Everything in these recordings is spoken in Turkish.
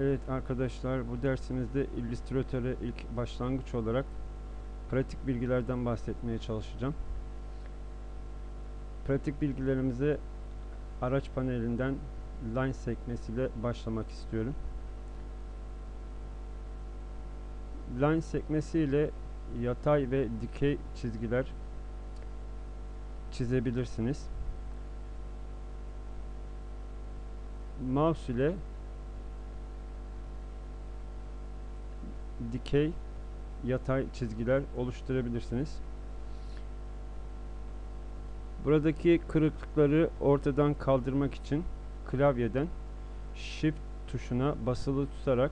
Evet arkadaşlar bu dersimizde Illustrator'e ilk başlangıç olarak pratik bilgilerden bahsetmeye çalışacağım. Pratik bilgilerimize araç panelinden line sekmesiyle başlamak istiyorum. Line sekmesiyle yatay ve dikey çizgiler çizebilirsiniz. Mouse ile dikey yatay çizgiler oluşturabilirsiniz. Buradaki kırıklıkları ortadan kaldırmak için klavyeden Shift tuşuna basılı tutarak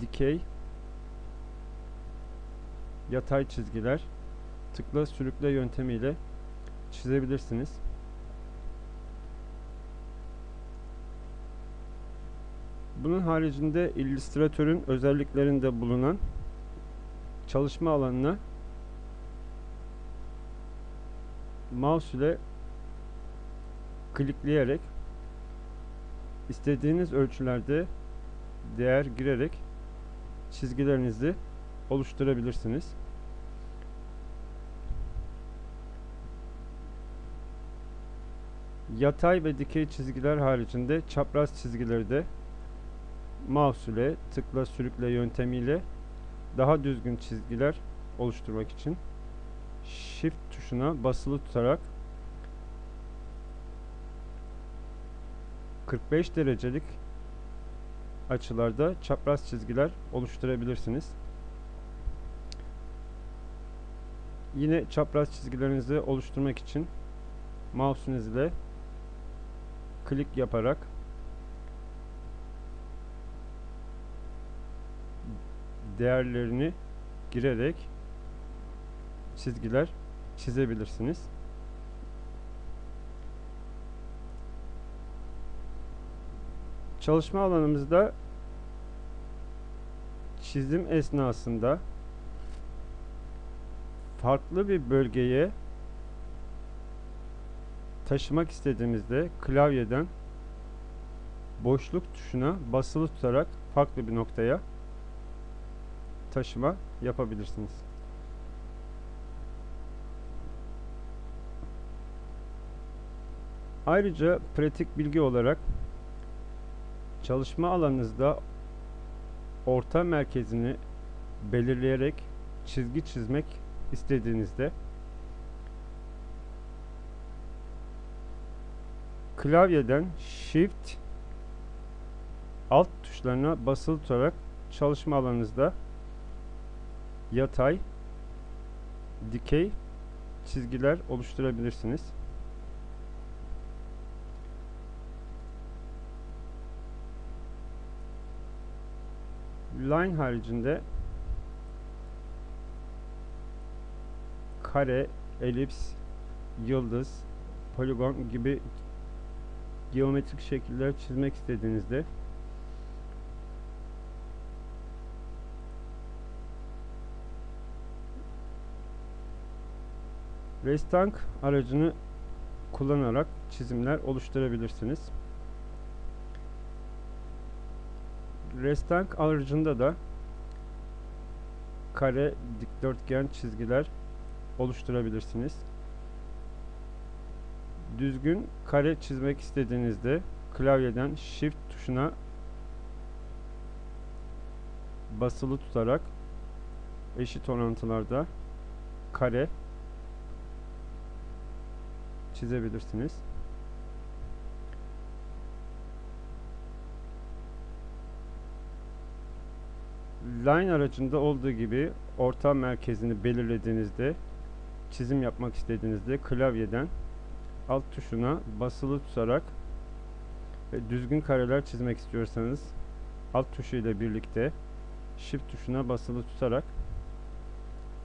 dikey yatay çizgiler tıkla sürükle yöntemiyle çizebilirsiniz. Bunun haricinde Illustrator'ın özelliklerinde bulunan çalışma alanına mouse ile klikleyerek istediğiniz ölçülerde değer girerek çizgilerinizi oluşturabilirsiniz. Yatay ve dikey çizgiler haricinde çapraz çizgileri de mouse ile tıkla sürükle yöntemiyle daha düzgün çizgiler oluşturmak için shift tuşuna basılı tutarak 45 derecelik açılarda çapraz çizgiler oluşturabilirsiniz. Yine çapraz çizgilerinizi oluşturmak için mouse'unuz ile klik yaparak değerlerini girerek çizgiler çizebilirsiniz. Çalışma alanımızda çizim esnasında farklı bir bölgeye taşımak istediğimizde klavyeden boşluk tuşuna basılı tutarak farklı bir noktaya taşıma yapabilirsiniz. Ayrıca pratik bilgi olarak çalışma alanınızda orta merkezini belirleyerek çizgi çizmek istediğinizde klavyeden Shift alt tuşlarına basılı tutarak çalışma alanınızda yatay, dikey çizgiler oluşturabilirsiniz. Line haricinde kare, elips, yıldız, poligon gibi geometrik şekiller çizmek istediğinizde Restank aracını kullanarak çizimler oluşturabilirsiniz. Restank aracında da kare, dikdörtgen çizgiler oluşturabilirsiniz. Düzgün kare çizmek istediğinizde klavyeden Shift tuşuna basılı tutarak eşit orantılarda kare çizebilirsiniz. Line aracında olduğu gibi orta merkezini belirlediğinizde çizim yapmak istediğinizde klavyeden alt tuşuna basılı tutarak ve düzgün kareler çizmek istiyorsanız alt tuşu ile birlikte shift tuşuna basılı tutarak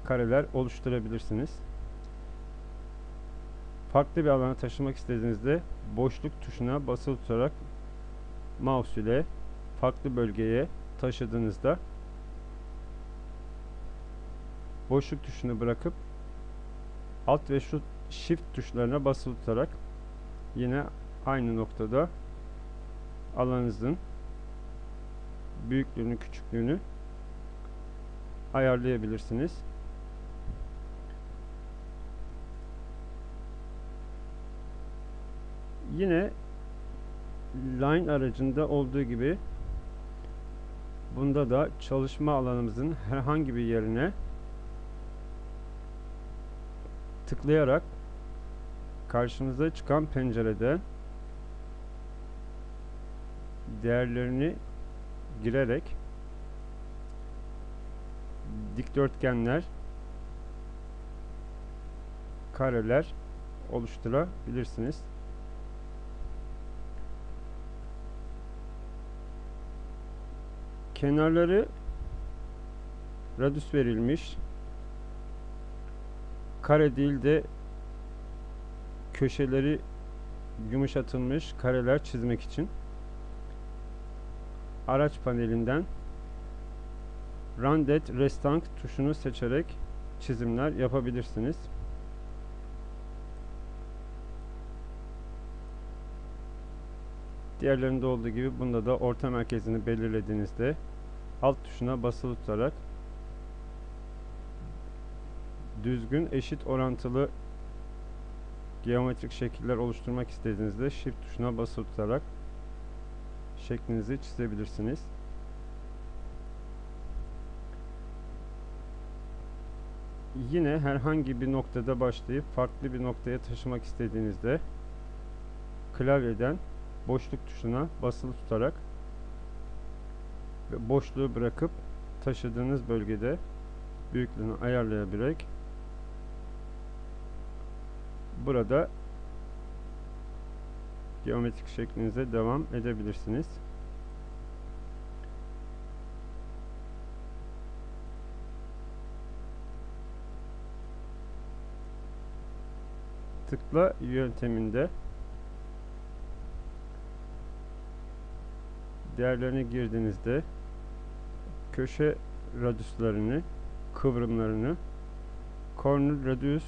kareler oluşturabilirsiniz farklı bir alana taşımak istediğinizde boşluk tuşuna basılı tutarak mouse ile farklı bölgeye taşıdığınızda boşluk tuşunu bırakıp alt ve şu shift tuşlarına basılı tutarak yine aynı noktada alanınızın büyüklüğünü, küçüklüğünü ayarlayabilirsiniz. Yine Line aracında olduğu gibi bunda da çalışma alanımızın herhangi bir yerine tıklayarak karşınıza çıkan pencerede değerlerini girerek dikdörtgenler, kareler oluşturabilirsiniz. Kenarları radius verilmiş. Kare değil de köşeleri yumuşatılmış kareler çizmek için araç panelinden Randet Restang tuşunu seçerek çizimler yapabilirsiniz. Diğerlerinde olduğu gibi bunda da orta merkezini belirlediğinizde alt tuşuna basılı tutarak düzgün eşit orantılı geometrik şekiller oluşturmak istediğinizde shift tuşuna basılı tutarak şeklinizi çizebilirsiniz. Yine herhangi bir noktada başlayıp farklı bir noktaya taşımak istediğinizde klavyeden boşluk tuşuna basılı tutarak boşluğu bırakıp taşıdığınız bölgede büyüklüğünü ayarlayabilerek burada geometrik şeklinize devam edebilirsiniz. Tıkla yönteminde değerlerini girdiğinizde köşe radiuslarını, kıvrımlarını corner radius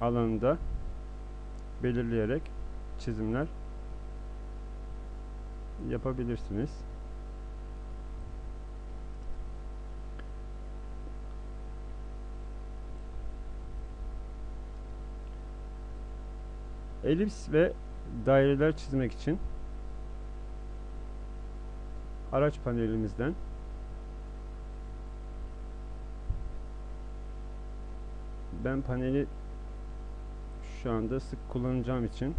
alanında belirleyerek çizimler yapabilirsiniz. Elips ve daireler çizmek için araç panelimizden ben paneli şu anda sık kullanacağım için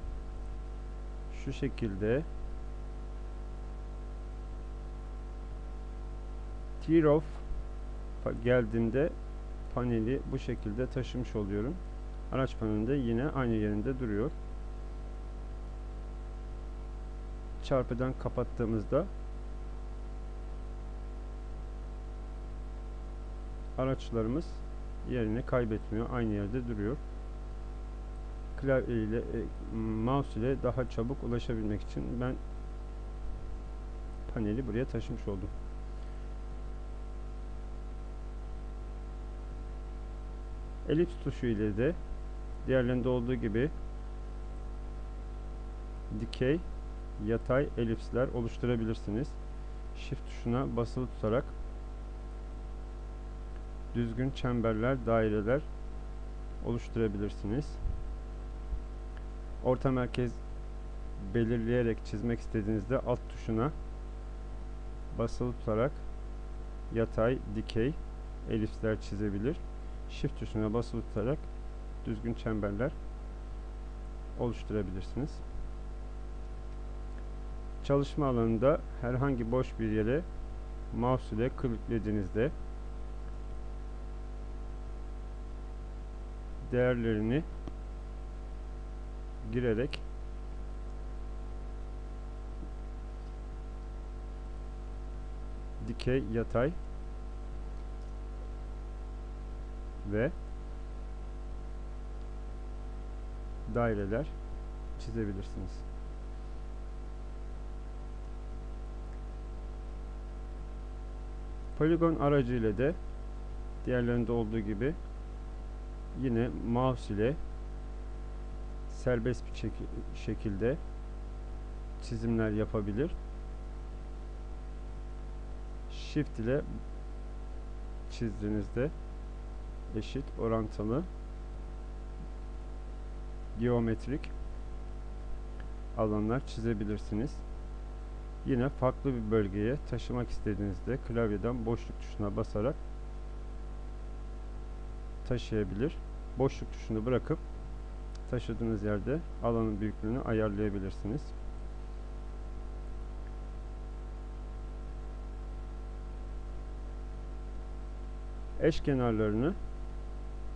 şu şekilde tear off geldiğimde paneli bu şekilde taşımış oluyorum. Araç panelinde yine aynı yerinde duruyor. Çarpıdan kapattığımızda araçlarımız yerini kaybetmiyor. Aynı yerde duruyor. Klavye ile e, mouse ile daha çabuk ulaşabilmek için ben paneli buraya taşımış oldum. Elips tuşu ile de diğerlerinde olduğu gibi dikey, yatay elipsler oluşturabilirsiniz. Shift tuşuna basılı tutarak düzgün çemberler, daireler oluşturabilirsiniz. Orta merkez belirleyerek çizmek istediğinizde alt tuşuna basılı tutarak yatay, dikey elipsler çizebilir. Shift tuşuna basılı tutarak düzgün çemberler oluşturabilirsiniz. Çalışma alanında herhangi boş bir yere mouse ile kliklediğinizde değerlerini girerek dikey, yatay ve daireler çizebilirsiniz. Poligon aracı ile de diğerlerinde olduğu gibi yine mouse ile serbest bir şek şekilde çizimler yapabilir. Shift ile çizdiğinizde eşit, orantılı, geometrik alanlar çizebilirsiniz. Yine farklı bir bölgeye taşımak istediğinizde klavyeden boşluk tuşuna basarak taşıyabilir. Boşluk tuşunu bırakıp taşıdığınız yerde alanın büyüklüğünü ayarlayabilirsiniz. Eş kenarlarını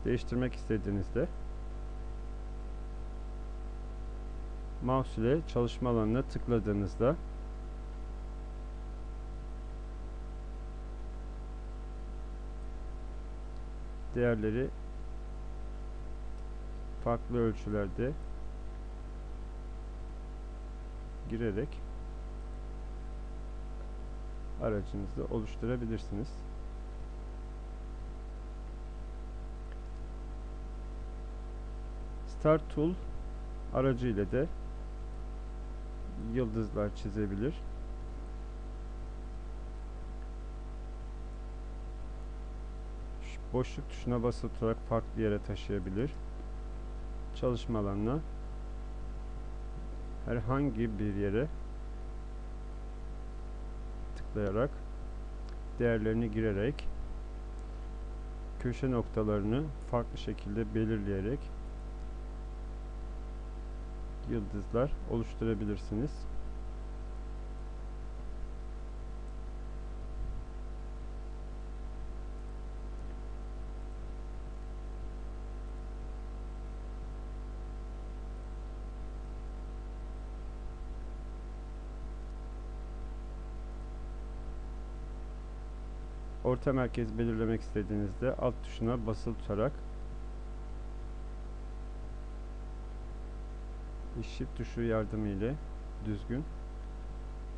değiştirmek istediğinizde mouse ile çalışma alanına tıkladığınızda değerleri farklı ölçülerde girerek aracınızı oluşturabilirsiniz. Start Tool aracı ile de yıldızlar çizebilir. Boşluk tuşuna basılı tutarak farklı yere taşıyabilir. Çalışma alanına herhangi bir yere tıklayarak değerlerini girerek köşe noktalarını farklı şekilde belirleyerek yıldızlar oluşturabilirsiniz. Orta merkez belirlemek istediğinizde alt tuşuna basılı tutarak Shift tuşu yardımıyla düzgün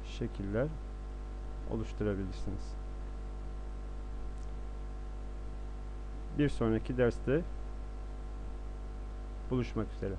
şekiller oluşturabilirsiniz. Bir sonraki derste buluşmak üzere.